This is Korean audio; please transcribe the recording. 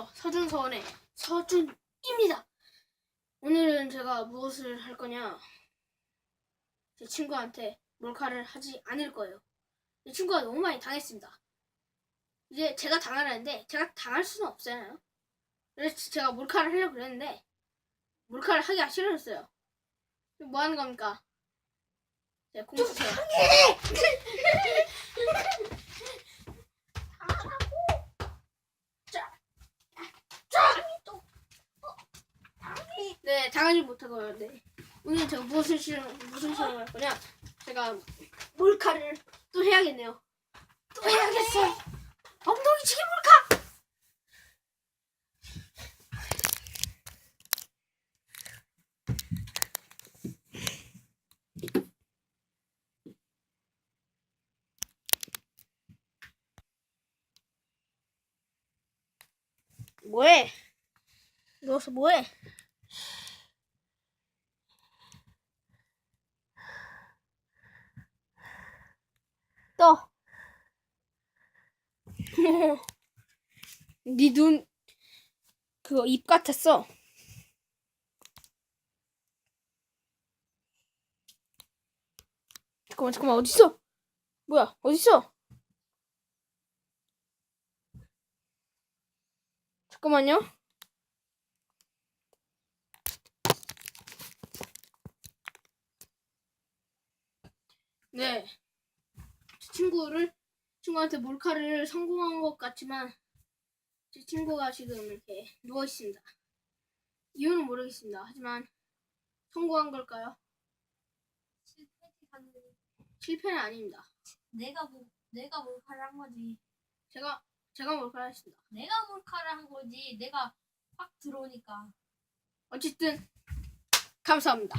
안녕하세요. 서준서원의 서준입니다. 오늘은 제가 무엇을 할 거냐? 제 친구한테 몰카를 하지 않을 거예요. 이 친구가 너무 많이 당했습니다. 이제 제가 당하라는데 제가 당할 수는 없잖아요. 그래서 제가 몰카를 하려고 그랬는데 몰카를 하기가 싫어졌어요. 뭐 하는 겁니까? 네, 공 주세요. 네, 당하지 못하고요. 네. 오늘 제가 무엇을 실험, 무슨 실험을 할 거냐? 제가 몰카를 또 해야겠네요. 또 해야겠어. 엉덩이 치기 몰카. 뭐해? 누워서 뭐해? 또. 네눈 그거 입 같았어. 잠깐만 잠깐만 어디 있어? 뭐야 어디 있어? 잠깐만요. 네. 제 친구를 친구한테 몰카를 성공한 것 같지만 제 친구가 지금 이렇게 누워 있습니다. 이유는 모르겠습니다. 하지만 성공한 걸까요? 실패는 아닙니다. 내가 뭐 내가 몰카를 한 거지. 제가 제가 몰카를 했습니다. 내가 몰카를 한 거지. 내가 확 들어오니까. 어쨌든 감사합니다.